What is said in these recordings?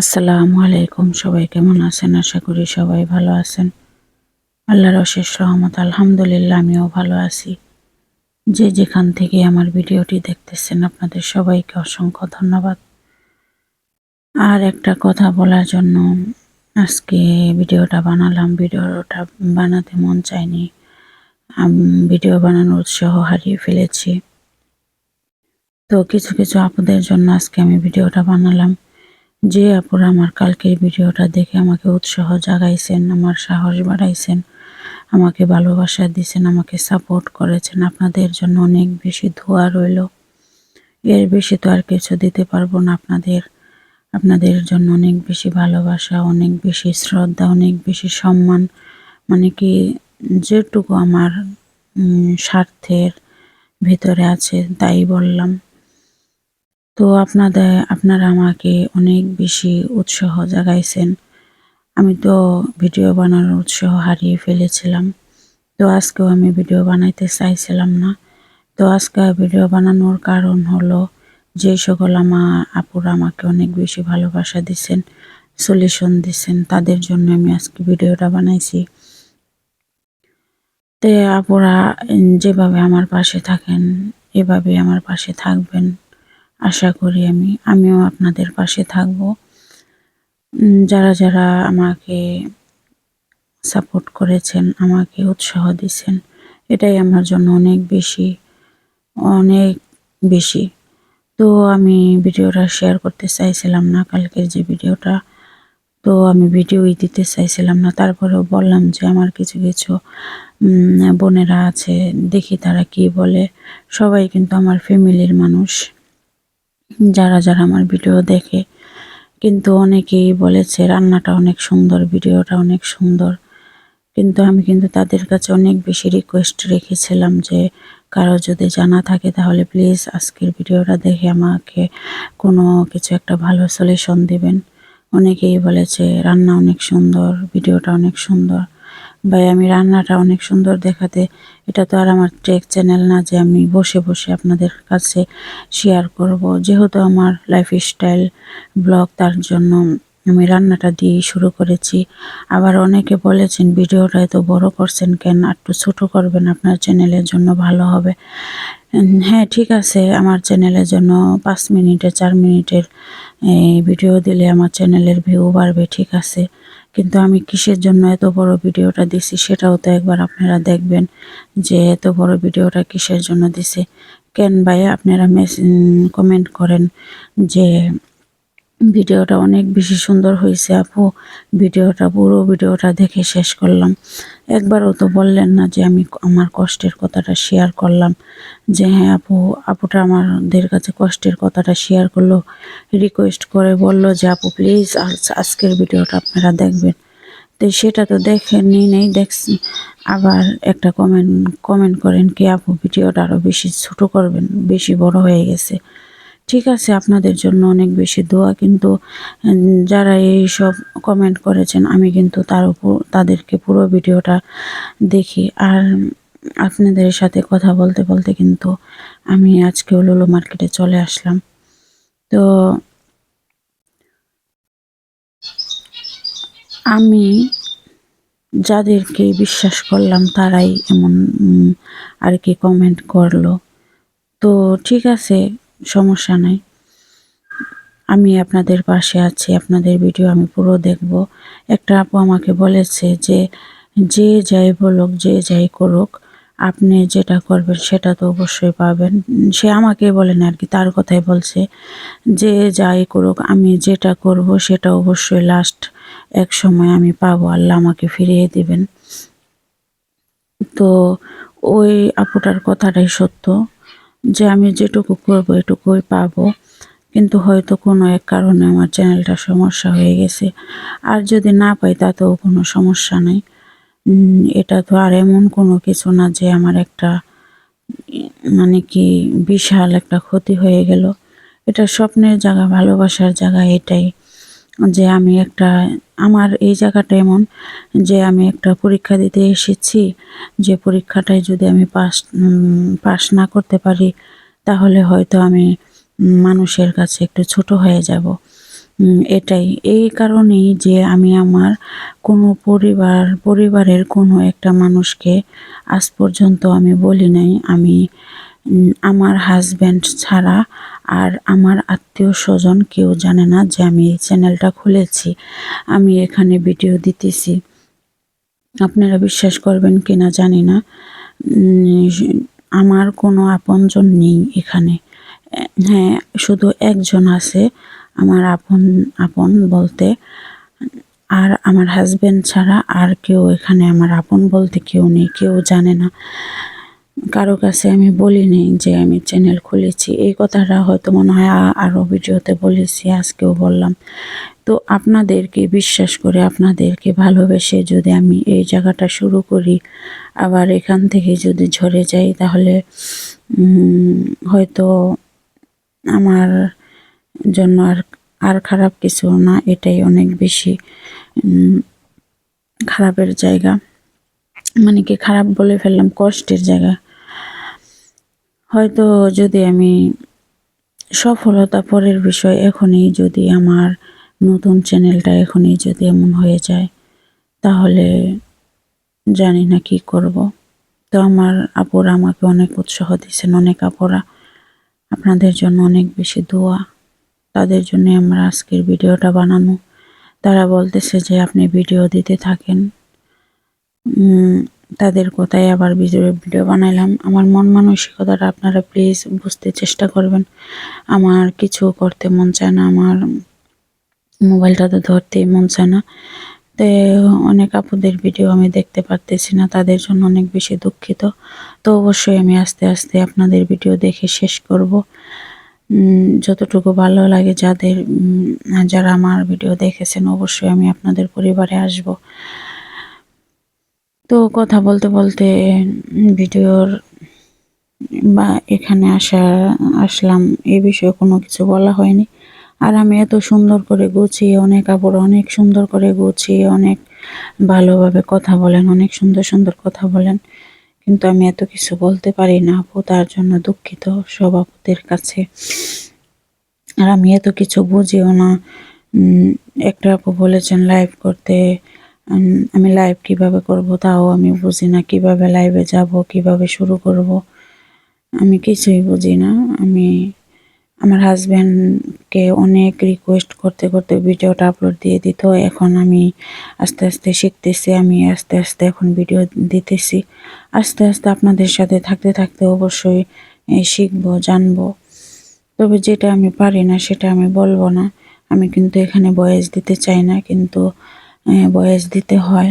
আসসালামু আলাইকুম সবাই, কেমন আছেন? আশা করি সবাই ভালো আছেন। আল্লাহর অশেষ রহমত, আলহামদুলিল্লাহ, আমিও ভালো আছি। যে যেখান থেকে আমার ভিডিওটি দেখতেছেন, আপনাদের সবাইকে অসংখ্য ধন্যবাদ। আর একটা কথা বলার জন্য আজকে ভিডিওটা বানালাম। ভিডিওটা বানাতে মন চায়নি ভিডিও বানানোর উৎসাহ হারিয়ে ফেলেছি। তো কিছু কিছু আপুদের জন্য আজকে আমি ভিডিওটা বানালাম। যে আপুরা আমার কালকের ভিডিওটা দেখে আমাকে উৎসাহ জাগাইছেন, আমার সাহস বাড়াইছেন, আমাকে ভালোবাসা দিয়েছেন আমাকে সাপোর্ট করেছেন, আপনাদের জন্য অনেক বেশি ধোয়া রইল। এর বেশি তো আর কিছু দিতে পারব না আপনাদের। আপনাদের জন্য অনেক বেশি ভালোবাসা, অনেক বেশি শ্রদ্ধা, অনেক বেশি সম্মান। মানে কি, যেটুকু আমার স্বার্থের ভিতরে আছে, তাই বললাম। তো আপনাদের, আপনারা আমাকে অনেক বেশি উৎসাহ জাগাইছেন। আমি তো ভিডিও বানানোর উৎসাহ হারিয়ে ফেলেছিলাম। তো আজকেও আমি ভিডিও বানাইতে চাইছিলাম না। তো আজকে ভিডিও বানানোর কারণ হলো যে সকল আমার আপুরা আমাকে অনেক বেশি ভালোবাসা দিচ্ছেন সলিউশন দিচ্ছেন তাদের জন্য আমি আজকে ভিডিওটা বানাইছি। তে আপুরা যেভাবে আমার পাশে থাকেন এভাবে আমার পাশে থাকবেন। আশা করি আমি, আমিও আপনাদের পাশে থাকব। যারা যারা আমাকে সাপোর্ট করেছেন, আমাকে উৎসাহ দিচ্ছেন, এটাই আমার জন্য অনেক বেশি অনেক বেশি। তো আমি ভিডিওটা শেয়ার করতে চাইছিলাম না, কালকের যে ভিডিওটা, তো আমি ভিডিওই দিতে চাইছিলাম না। তারপরেও বললাম যে আমার কিছু কিছু বোনেরা আছে, দেখি তারা কি বলে। সবাই কিন্তু আমার ফ্যামিলির মানুষ। যারা যারা আমার ভিডিও দেখে, কিন্তু অনেকেই বলেছে রান্নাটা অনেক সুন্দর, ভিডিওটা অনেক সুন্দর। কিন্তু আমি কিন্তু তাদের কাছে অনেক বেশি রিকোয়েস্ট রেখেছিলাম যে, কারও যদি জানা থাকে তাহলে প্লিজ আজকের ভিডিওটা দেখে আমাকে কোনো কিছু একটা ভালো সলিউশন দিবেন। অনেকেই বলেছে রান্না অনেক সুন্দর, ভিডিওটা অনেক সুন্দর। ভাই, আমি রান্নাটা অনেক সুন্দর দেখাতে। এটা তো আর আমার টেক চ্যানেল না যে আমি বসে বসে আপনাদের কাছে শেয়ার করব। যেহেতু আমার লাইফ স্টাইল ব্লগ তার জন্য আমি রান্নাটা দিয়ে শুরু করেছি। আবার অনেকে বলেছেন, ভিডিওটা এত বড় করছেন কেন? একটু ছোটো করবেন, আপনার চ্যানেলের জন্য ভালো হবে। হ্যাঁ ঠিক আছে, আমার চ্যানেলের জন্য পাঁচ মিনিটে, চার মিনিটের ভিডিও দিলে আমার চ্যানেলের ভিউ বাড়বে, ঠিক আছে। কিন্তু আমি কিসের জন্য এত বড় ভিডিওটা দিছি সেটাও তো একবার আপনারা দেখবেন যে এত বড় ভিডিওটা কিসের জন্য দিছে। কেন ভাই আপনারা মেস কমেন্ট করেন যে ভিডিওটা অনেক বেশি সুন্দর হয়েছে, আপু। ভিডিওটা, পুরো ভিডিওটা দেখে শেষ করলাম। একবারও তো বললেন না যে আমি আমার কষ্টের কথাটা শেয়ার করলাম। যে হ্যাঁ আপু, আপুটা আমাদের কাছে কষ্টের কথাটা শেয়ার করল রিকোয়েস্ট করে বলল যে, আপু প্লিজ আজকের ভিডিওটা আপনারা দেখবেন। তো সেটা তো দেখেনি নেই দেখছি। আবার একটা কমেন্ট কমেন্ট করেন কি, আপু, ভিডিওটা আরও বেশি ছোট করবেন, বেশি বড় হয়ে গেছে। ঠিক আছে, আপনাদের জন্য অনেক বেশি দোয়া, কিন্তু যারা এই সব কমেন্ট করেছেন, আমি কিন্তু তার উপর, তাদেরকে পুরো ভিডিওটা দেখি। আর আপনাদের সাথে কথা বলতে বলতে কিন্তু আমি আজকে লুলু মার্কেটে চলে আসলাম। তো, আমি যাদেরকে বিশ্বাস করলাম, তারাই এমন আর কি কমেন্ট করল। তো, ঠিক আছে সমস্যা নাই। আমি আপনাদের পাশে আছি, আপনাদের ভিডিও আমি পুরো দেখব। একটা আপু আমাকে বলেছে যে যে যাই বলুক, যে যাই করুক, আপনি যেটা করবেন সেটা তো অবশ্যই পাবেন। সে আমাকে বলেন আর কি, তার কথাই বলছে যে, যাই করুক, আমি যেটা করব সেটা অবশ্যই লাস্ট এক সময় আমি পাবো, আল্লাহ আমাকে ফিরিয়ে দিবেন। তো ওই আপুটার কথাটাই সত্য। যে আমি যেটুকু করব, এটুকুই পাবো। কিন্তু হয়তো কোনো এক কারণে আমার চ্যানেলটা সমস্যা হয়ে গেছে। আর যদি না পাই, তাতেও কোনো সমস্যা নেই। এটা তো আর এমন কোনো কিছু না যে আমার একটা মানে কি বিশাল একটা ক্ষতি হয়ে গেল। এটা স্বপ্নের জায়গা, ভালোবাসার জায়গা এটাই। যে আমি একটা আমার এই জায়গাটা এমন যে আমি একটা পরীক্ষা দিতে এসেছি, যে পরীক্ষাটায় যদি আমি পাস পাস না করতে পারি, তাহলে হয়তো আমি মানুষের কাছে একটু ছোট হয়ে যাব। এটাই। এই কারণেই যে আমি আমার কোনো পরিবার, পরিবারের কোনো একটা মানুষকে আজ পর্যন্ত আমি বলি নাই, আমি আমার হাজব্যান্ড ছাড়া আর আমার আত্মীয় স্বজন কেউ জানে না যে আমি এই চ্যানেলটা খুলেছি। আমি এখানে ভিডিও দিতেছি। আপনারা বিশ্বাস করবেন কি না জানি না। আমার কোনো আপনজন নেই এখানে। হ্যাঁ শুধু একজন আছে আমার আপন আপন বলতে। আর আমার হাজব্যান্ড ছাড়া আর কেউ এখানে আমার আপন বলতে কেউ নেই, কেউ জানে না। কারও কাছে আমি বলিনি যে আমি চ্যানেল খুলেছি। এই কথাটা হয়তো মনে হয় আরও আরও ভিডিওতে বলেছি, আজকেও বললাম। তো আপনাদেরকে বিশ্বাস করে আপনাদেরকে ভালোবেসে যদি আমি এই জায়গাটা শুরু করি, আবার এখান থেকে যদি ঝরে যাই, তাহলে হয়তো আমার জন্য আর আর খারাপ কিছু না, এটাই অনেক বেশি খারাপের জায়গা। মানে কি খারাপ বলে ফেললাম? কষ্টের জায়গা। হয়তো যদি আমি সফলতা পরের বিষয় এখনই যদি আমার নতুন চ্যানেলটা এখনই যদি এমন হয়ে যায়, তাহলে জানি না কি করব। তো আমার আপুরা আমাকে অনেক উৎসাহ দিয়েছেন, অনেক আপুরা। আপনাদের জন্য অনেক বেশি দোয়া। তাদের জন্য আমরা আজকের ভিডিওটা বানানো। তারা বলতেছে যে আপনি ভিডিও দিতে থাকেন। তাদের কথায় আবার ভিডিও ভিডিও বানাইলাম। আমার মন মানসিকতাটা আপনারা প্লিজ বুঝতে চেষ্টা করবেন। আমার কিছু করতে মন চায় না, আমার মোবাইলটা তো ধরতেই মন চায় না। তো অনেক আপুদের ভিডিও আমি দেখতে পারতেছি না, তাদের জন্য অনেক বেশি দুঃখিত। তো অবশ্যই আমি আস্তে আস্তে আপনাদের ভিডিও দেখে শেষ করব। যতটুকু ভালো লাগে যাদের যারা আমার ভিডিও দেখেছেন, অবশ্যই আমি আপনাদের পরিবারে আসব। তো কথা বলতে বলতে ভিডিওর বা এখানে আসা, আসলাম এই বিষয়ে কোনো কিছু বলা হয়নি। আর আমি এত সুন্দর করে গুছিয়ে, অনেক কাপড় অনেক সুন্দর করে গুছিয়ে, অনেক ভালোভাবে কথা বলেন, অনেক সুন্দর সুন্দর কথা বলেন। কিন্তু আমি এত কিছু বলতে পারি না আপু, তার জন্য দুঃখিত সব আপুদের কাছে। আর আমি এত কিছু বুঝিও না। একটা আপু বলেছেন লাইভ করতে আমি লাইভ কীভাবে করব তাও আমি বুঝি না। কীভাবে লাইভে যাব, কীভাবে শুরু করব, আমি কিছুই বুঝি না। আমি, আমার হাজব্যান্ডকে অনেক রিকোয়েস্ট করতে করতে ভিডিওটা আপলোড দিয়ে দিত। এখন আমি আস্তে আস্তে শিখতেছি, আমি আস্তে আস্তে এখন ভিডিও দিতেছি। আস্তে আস্তে আপনাদের সাথে থাকতে থাকতে অবশ্যই শিখব, জানব। তবে যেটা আমি পারি না, সেটা আমি বলব না। আমি কিন্তু এখানে বয়েস দিতে চাই না, কিন্তু বয়েস দিতে হয়।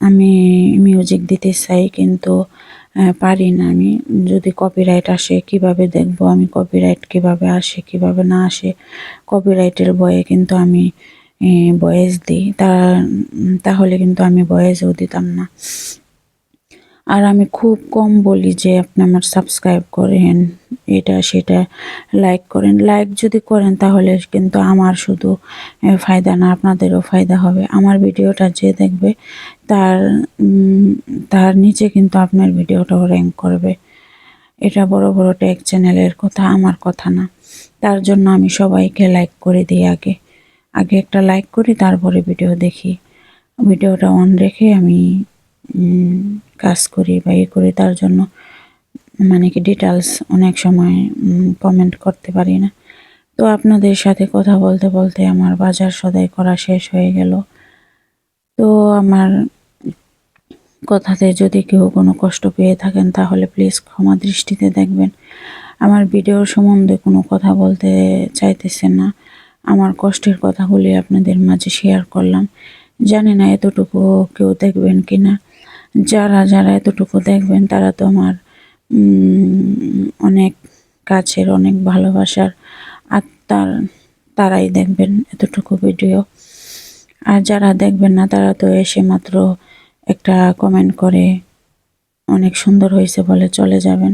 আমি মিউজিক দিতে চাই কিন্তু পারি না আমি। যদি কপিরাইট আসে, কীভাবে দেখব আমি কপিরাইট কীভাবে আসে, কীভাবে না আসে? কপিরাইটের বয়ে কিন্তু আমি বয়েস দিই। তা, তাহলে কিন্তু আমি বয়েসও দিতাম না। আর আমি খুব কম বলি যে আপনি আমার সাবস্ক্রাইব করেন, এটা সেটা লাইক করেন। লাইক যদি করেন তাহলে কিন্তু আমার শুধু ফায়দা না, আপনাদেরও ফায়দা হবে। আমার ভিডিওটা যে দেখবে, তার তার নিচে কিন্তু আপনার ভিডিওটাও র্যাঙ্ক করবে। এটা বড় বড় টেক চ্যানেলের কথা, আমার কথা না। তার জন্য আমি সবাইকে লাইক করে দিই আগে। আগে একটা লাইক করি, তারপরে ভিডিও দেখি। ভিডিওটা অন রেখে আমি কাজ করি বা ইয়ে করি, তার জন্য মানে কি ডিটেলস অনেক সময় কমেন্ট করতে পারি না। তো আপনাদের সাথে কথা বলতে বলতে আমার বাজার সদাই করা শেষ হয়ে গেল। তো আমার কথাতে যদি কেউ কোনো কষ্ট পেয়ে থাকেন, তাহলে প্লিজ ক্ষমা দৃষ্টিতে দেখবেন। আমার ভিডিওর সম্বন্ধে কোনো কথা বলতে চাইতেছেন না। আমার কষ্টের কথাগুলি আপনাদের মাঝে শেয়ার করলাম। জানি না এতটুকু কেউ দেখবেন কি না যারা যারা এতটুকু দেখবেন, তারা তো আমার অনেক কাছের, অনেক ভালোবাসার আত্মার তারাই দেখবেন এতটুকু ভিডিও। আর যারা দেখবেন না, তারা তো এসে মাত্র একটা কমেন্ট করে অনেক সুন্দর হয়েছে বলে চলে যাবেন।